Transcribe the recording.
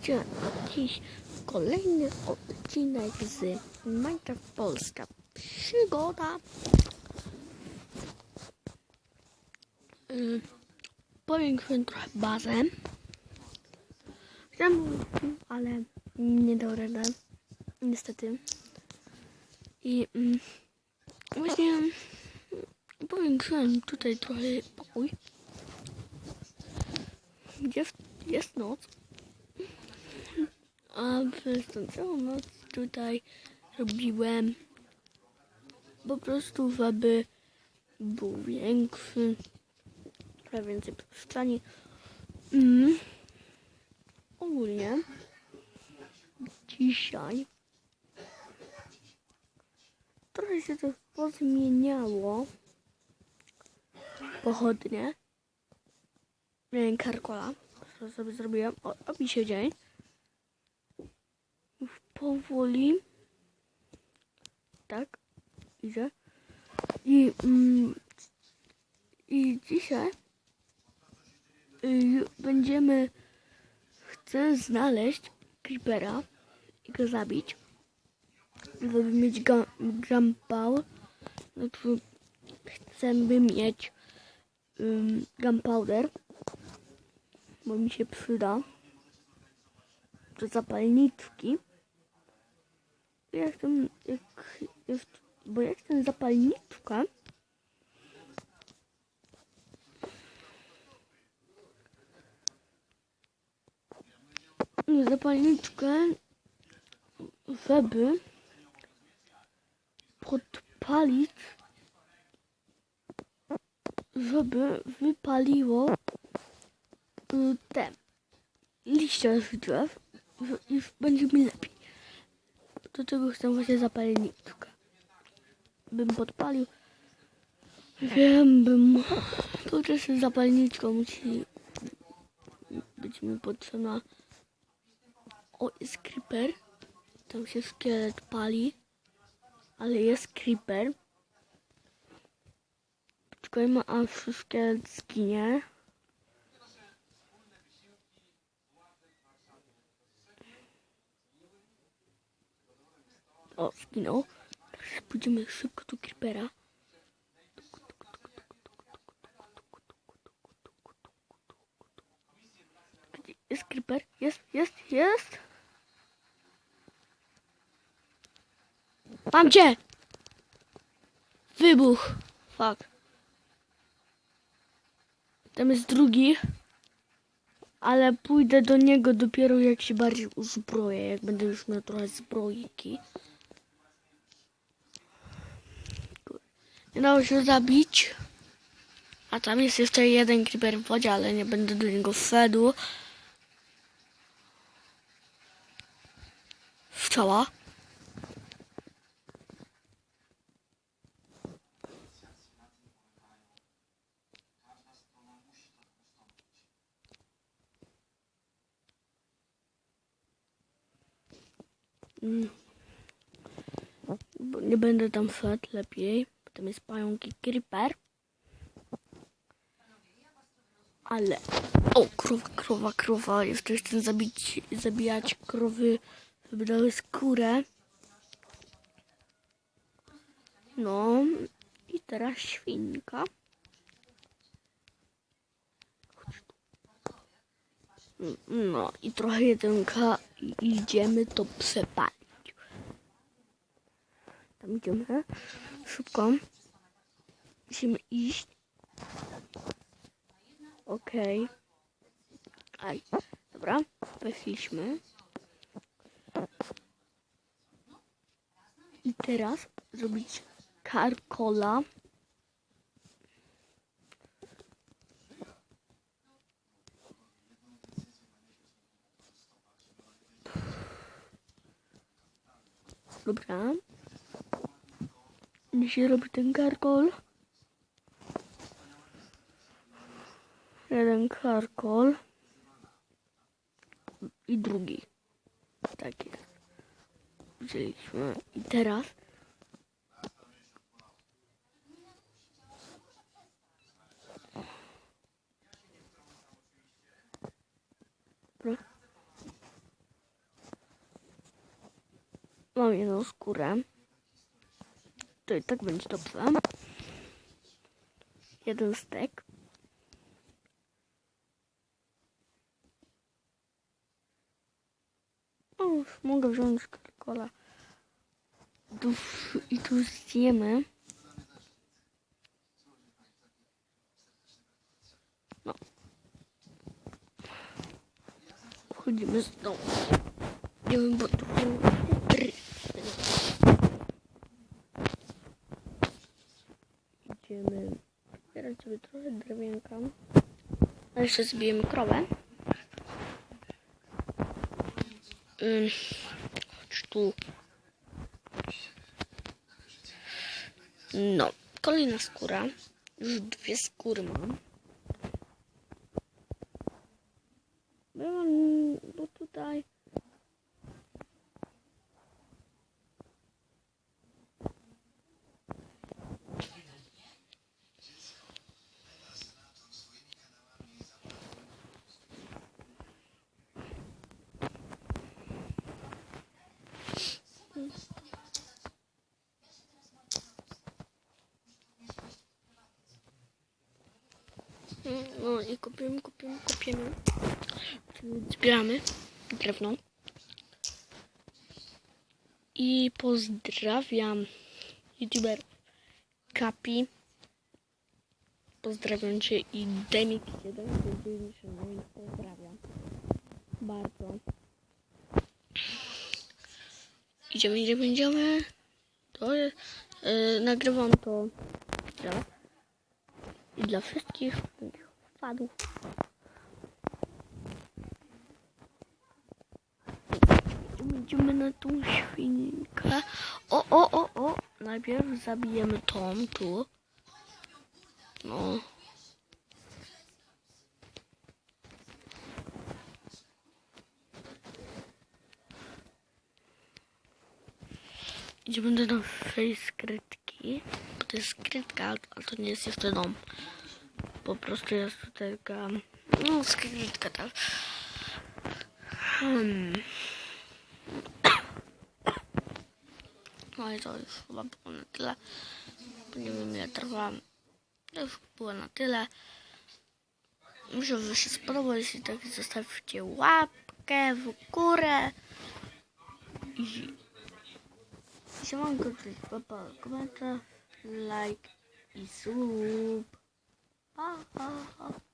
Oczywiście jakiś kolejny odcinek z Minecraft Polska. Przygoda. Yy, Powiększyłem trochę bazę. Chciałem, ale nie dał rady. Niestety. I mm, właśnie powiększyłem tutaj trochę pokój. Gdzie jest noc. A przez tą całą noc tutaj robiłem po prostu, żeby był większy, trochę więcej przestrzeni. Mm. Ogólnie dzisiaj trochę się to pozmieniało. Pochodnie. Karkola, co sobie zrobiłem. O, robi się dzień. Powoli. Tak. Idzie. I, mm, i dzisiaj y, będziemy chcę znaleźć creepera i go zabić. Żeby mieć gunpowder. No to chcemy mieć um, gunpowder. Bo mi się przyda. Do zapalniczki. Jak ten, jak jest, bo jak ten zapalniczka zapalniczkę, żeby podpalić, żeby wypaliło y, te liście z drzew i będzie mi lepiej. Do tego chcę właśnie zapalniczkę. Bym podpalił. Wiem, bym... To też zapalniczka musi być mi potrzebna. O, jest creeper. Tam się szkielet pali. Ale jest creeper. Poczekajmy aż szkielet zginie. O, zginął. Pójdziemy szybko do creepera. Jest creeper? Jest, jest, jest! Mam cię! Wybuch! Fuck. Tam jest drugi. Ale pójdę do niego dopiero jak się bardziej uzbroję, jak będę już miał trochę zbrojki. Nie dało się zabić. A tam jest jeszcze jeden creeper w wodzie, ale nie będę do niego wszedł. Strzała. Mm. Nie będę tam wszedł lepiej. Potem jest pająk i creeper. Ale. O, krowa, krowa, krowa. Jeszcze chcę zabić, zabijać krowy, żeby dały skórę. No. I teraz świnka. No i trochę jedynka idziemy to przepalić. Tam idziemy. Szybko. Musimy iść. Okej. Aj. Dobra. Weszliśmy. I teraz zrobić karkola. Dobra. Dzisiaj robi ten karkol. Jeden karkol. I drugi. Tak jest. Wzięliśmy. I teraz. Mam jedną skórę. To i tak będzie dobrze. Jeden stek. O, mogę wziąć. Tu, I tu zjemy. No. Wchodzimy z domu. Nie wiem, bo tu... Idziemy zbierać sobie trochę drewienka. A jeszcze zbijemy krowę. Ym, chodź tu. No, kolejna skóra. Już dwie skóry mam. Byłam, bo tutaj... No i kupimy, kupimy, kupimy. Zbieramy drewno. I pozdrawiam youtuber Kapi. Pozdrawiam Cię i Demix1 pozdrawiam. Bardzo. Idziemy, idziemy, idziemy. To jest, yy, nagrywam to dla i dla wszystkich fanów. Idziemy na tą świnkę. O, o, o, o. Najpierw zabijemy tą tu. No. Idziemy do naszej skrytki. To jest skrytka, ale to nie jest jeszcze dom. Po prostu jest to taka... No, skrytka tak. Hmm. No i to już chyba było na tyle. Nie wiem ile trwa. To już było na tyle. Myślę, że się spodobało. Jeśli tak, zostawcie łapkę w górę. I Siemanko, cześć, papa, komentarz, like i sub. Oh, oh, ah. ah, ah.